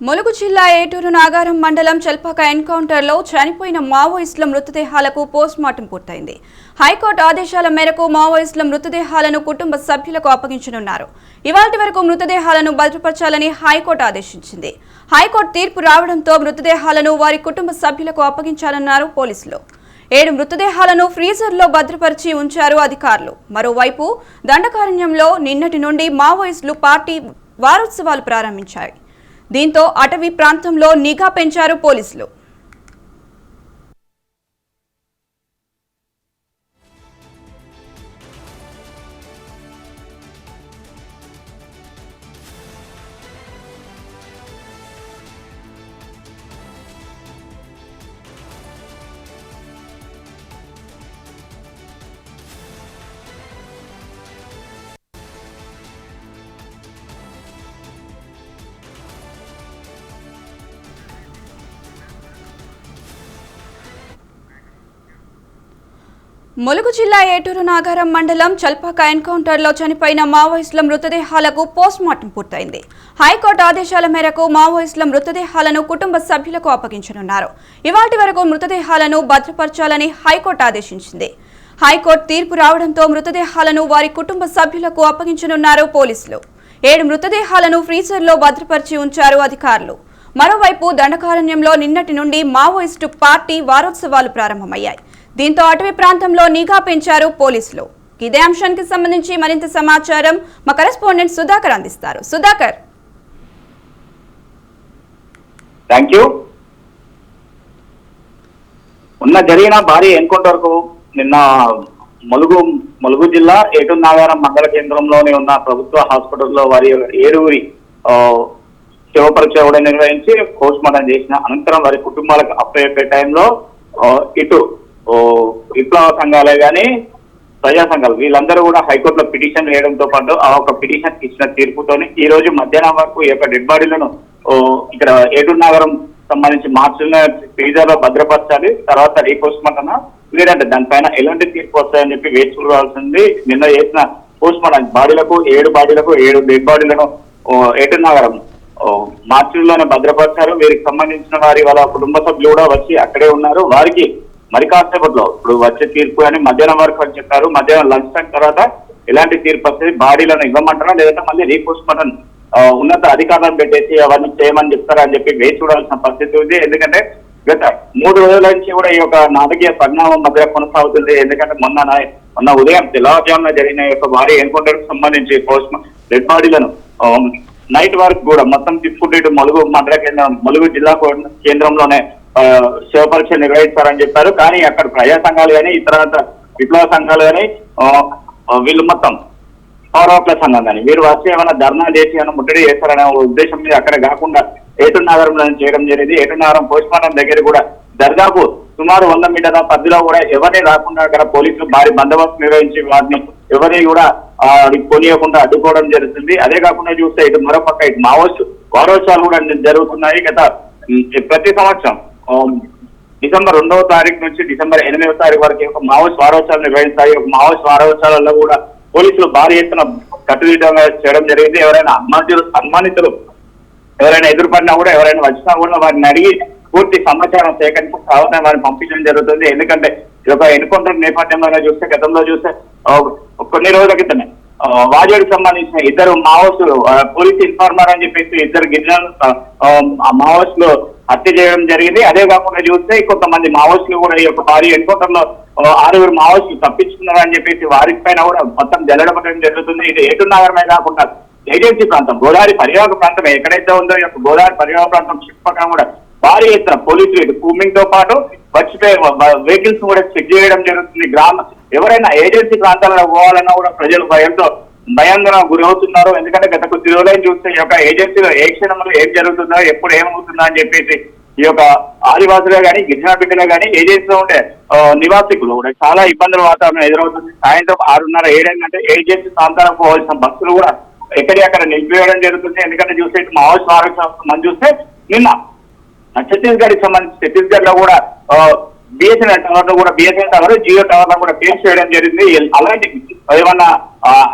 ములుగు జిల్లా ఏటూరు నాగారం మండలం చల్పాక ఎన్కౌంటర్లో చనిపోయిన మావోయిస్టుల మృతదేహాలకు పోస్టుమార్టం పూర్తయింది. హైకోర్టు ఆదేశాల మేరకు మావోయిస్టుల మృతదేహాలను కుటుంబ సభ్యులకు అప్పగించనున్నారు. ఇవాటి వరకు మృతదేహాలను భద్రపరచాలని హైకోర్టు ఆదేశించింది. హైకోర్టు తీర్పు రావడంతో మృతదేహాలను వారి కుటుంబ సభ్యులకు అప్పగించాలన్నారు పోలీసులు. ఏడు మృతదేహాలను ఫ్రీజర్లో భద్రపరిచి ఉంచారు అధికారులు. మరోవైపు దండకారణ్యంలో నిన్నటి నుండి మావోయిస్టులు పార్టీ వారోత్సవాలు ప్రారంభించాయి. దీంతో అటవీ ప్రాంతంలో నిఘా పెంచారు పోలీసులు. ములుగు జిల్లా ఏటూరు నాగారం మండలం చల్పాక ఎన్కౌంటర్లో చనిపోయిన మావోయిస్టుల మృతదేహాలకు పోస్టుమార్టం పూర్తయింది. హైకోర్టు ఆదేశాల మేరకు మావోయిస్టుల మృతదేహాలను కుటుంబ సభ్యులకు అప్పగించనున్నారు. ఇవాటి వరకు మృతదేహాలను భద్రపరచాలని హైకోర్టు ఆదేశించింది. హైకోర్టు తీర్పు రావడంతో మృతదేహాలను వారి కుటుంబ సభ్యులకు అప్పగించనున్నారు పోలీసులు. ఏడు మృతదేహాలను ఫ్రీజర్లో భద్రపరిచి ఉంచారు అధికారులు. మరోవైపు దండకారణ్యంలో నిన్నటి నుండి మావోయిస్టు పార్టీ వారోత్సవాలు ప్రారంభమయ్యాయి. దీంతో అటవీ ప్రాంతంలో నిఘా పెంచారు పోలీసులు. ఇదే అంశానికి సంబంధించి మరింత సమాచారం మా కరెస్పాండెంట్ సుధాకర్ అందిస్తారు. సుధాకర్. థ్యాంక్ యూ ఉన్న జరిగిన భారీ ఎన్కౌంటర్కు నిన్న ములుగు ములుగు జిల్లా ఏటు నాగారం మండల కేంద్రంలోని ఉన్న ప్రభుత్వ హాస్పిటల్లో వారి ఏడుగురి ఆ, శివ పరీక్ష కూడా నిర్వహించి పోస్ట్ మార్టం చేసిన అనంతరం వారి కుటుంబాలకు అప్పయ్యే టైంలో ఇటు విప్లవ సంఘాలే కానీ ప్రజా సంఘాలు. వీళ్ళందరూ కూడా హైకోర్టులో పిటిషన్ వేయడంతో పాటు ఆ ఒక పిటిషన్ ఇచ్చిన తీర్పుతోని ఈ రోజు మధ్యాహ్నం వరకు ఈ యొక్క డెడ్ బాడీలను ఇక్కడ ఏటూరు నగరం సంబంధించి మార్చులను ఫ్రీజర్లో భద్రపరచాలి. తర్వాత రీపోస్ట్ మార్టం లేదంటే దానిపైన ఎలాంటి తీర్పు వస్తాయని చెప్పి వేచి చూడాల్సింది. నిన్న చేసిన పోస్ట్ మార్టం బాడీలకు ఏడు బాడీలకు ఏడు డెడ్ బాడీలను ఏటూరు నగరం మార్చిల్లోనే మార్చిలోనే భద్రపరిచారు. వీరికి సంబంధించిన వారి వాళ్ళ కుటుంబ సభ్యులు కూడా వచ్చి అక్కడే ఉన్నారు. వారికి మరి కాసేపట్లో. ఇప్పుడు వచ్చే తీర్పు అని మధ్యాహ్నం వరకు అని చెప్పారు. మధ్యాహ్నం లంచ్ టైం తర్వాత ఎలాంటి తీర్పు వస్తుంది? బాడీలను ఇవ్వమంటారా? లేదంటే మళ్ళీ రీపోస్ట్ మార్టం ఉన్నత అధికారులను పెట్టేసి అవన్నీ చేయమని చెప్తారా అని చెప్పి వేచి చూడాల్సిన పరిస్థితి ఉంది. ఎందుకంటే గత మూడు రోజుల నుంచి కూడా ఈ యొక్క నాటకీయ పరిణామం మధ్య కొనసాగుతుంది. ఎందుకంటే మొన్న మొన్న ఉదయం తెల్లవారుజామున జరిగిన యొక్క భారీ ఎన్కౌంటర్ సంబంధించి పోస్ట్ డెడ్ బాడీలను నైట్ వరకు కూడా మొత్తం తీసుకుంటే ఇటు మలుగు మండల కేంద్రం మలుగు జిల్లా కేంద్రంలోనే శివ పరీక్ష నిర్వహిస్తారని చెప్పారు. కానీ అక్కడ ప్రజా సంఘాలు కానీ ఇతర విప్లవ సంఘాలు కానీ వీళ్ళు మొత్తం పౌరవకుల సంఘం కానీ వీరు వస్తే ఏమైనా ధర్నా చేసి ఏమైనా ముట్టడి చేస్తారనే ఉద్దేశం మీద అక్కడ కాకుండా ఏటు నగరంలో చేయడం జరిగింది. ఏటు నగరం పోస్ట్మార్టం దగ్గర కూడా దర్దాపు సుమారు వంద మీటర్ల పరిధిలో కూడా ఎవరిని రాకుండా అక్కడ పోలీసులు భారీ బందోబస్తు నిర్వహించి వారిని ఎవరిని కూడా కొనియకుండా అడ్డుకోవడం జరుగుతుంది. అదే కాకుండా చూస్తే ఇటు మరొక ఇటు మావోస్ వారోత్సవాలు కూడా జరుగుతున్నాయి. గత ప్రతి సంవత్సరం Um, డిసెంబర్ రెండవ తారీఖు నుంచి డిసెంబర్ ఎనిమిదవ తారీఖు వరకు ఒక మావోయిస్ట్ వారోత్సవాలు నిర్వహిస్తాయి ఒక మావోయిస్ట్ వారోత్సవాలలో కూడా పోలీసులు భారీ ఎత్తున కట్టుదిట్టంగా చేయడం జరిగింది. ఎవరైనా అనుమానితులు అనుమానితులు ఎవరైనా ఎదురుపడినా కూడా ఎవరైనా వచ్చినా కూడా వారిని అడిగి పూర్తి సమాచారం సేకరించి కావాలని వారిని పంపించడం జరుగుతుంది. ఎందుకంటే ఇది ఒక ఎన్కౌంటర్ నేపథ్యంలో చూస్తే గతంలో చూస్తే కొన్ని రోజుల క్రితమే వాజేడికి సంబంధించిన ఇద్దరు మావోయిస్టులు పోలీస్ ఇన్ఫార్మర్ అని చెప్పేసి ఇద్దరు గిరిజనులు ఆ, ఆ హత్య చేయడం జరిగింది. అదే కాకుండా చూస్తే కొంతమంది మావోస్టులు కూడా ఈ యొక్క భారీ ఎన్కౌంటర్లో ఆరుగురు మావోయిస్టులు తప్పించుకున్నారని చెప్పేసి వారి పైన కూడా మొత్తం జల్లడపడడం జరుగుతుంది. ఇది ఏటు నగరమే కాకుండా ఏజెన్సీ ప్రాంతం గోదావరి పర్యావరణ ప్రాంతం ఎక్కడైతే ఉందో ఈ యొక్క గోదావరి పర్యావరణ ప్రాంతం చుట్టుపక్కల కూడా భారీ ఎత్తున పోలీసులు ఇటు కూమింగ్తో పాటు వచ్చిపోయే వెహికల్స్ కూడా చెక్ చేయడం జరుగుతుంది. గ్రామ ఎవరైనా ఏజెన్సీ ప్రాంతాలలో పోవాలన్నా కూడా ప్రజలు భయంతో భయంగా గురి అవుతున్నారు. ఎందుకంటే గత కొద్ది రోజులైన చూస్తే ఈ యొక్క ఏజెన్సీలో ఏ క్షణంలో ఏం జరుగుతుందో ఎప్పుడు ఏమవుతుందో అని చెప్పేసి ఈ యొక్క ఆదివాసులే కానీ గిరిజన బిడ్డలే కానీ ఏజెన్సీలో ఉండే నివాసికులు కూడా చాలా ఇబ్బందుల వాతావరణం ఎదురవుతుంది. సాయంత్రం ఆరున్నర ఏడైందంటే ఏజెన్సీ ప్రాంతాలకు పోవాల్సిన బస్సులు కూడా ఎక్కడి అక్కడ నిలిపివేయడం జరుగుతుంది. ఎందుకంటే చూస్తే ఇటు మావోయిస్ట్ ఆరోగ్య మనం చూస్తే నిన్న ఛత్తీస్గఢ్కి సంబంధించి ఛత్తీస్గఢ్లో కూడా బిఎస్ఎన్ఎల్ టవర్లో కూడా బిఎస్ఎన్ఎల్ టవర్ జియో టవర్లో కూడా పేస్ట్ చేయడం జరిగింది. అలాంటి ఏమన్నా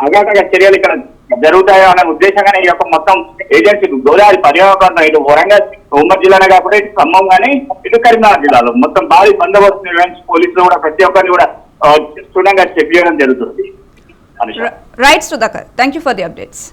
అఘాతక చర్యలు ఇక్కడ జరుగుతాయో అనే ఉద్దేశంగానే ఈ యొక్క మొత్తం ఏజెన్సీ గోదావరి పర్యావరణ ఇటు వరంగల్ ఉమ్మడి జిల్లానే కాకుండా ఇటు ఖమ్మం కానీ ఇటు కరీంనగర్ జిల్లాలో మొత్తం భారీ బందోబస్తు నిర్వహించి పోలీసులు కూడా ప్రతి ఒక్కరిని కూడా ఆ, క్షుణ్ణంగా చెక్ చేయడం జరుగుతుంది. Right Sudhakar thank you for the updates.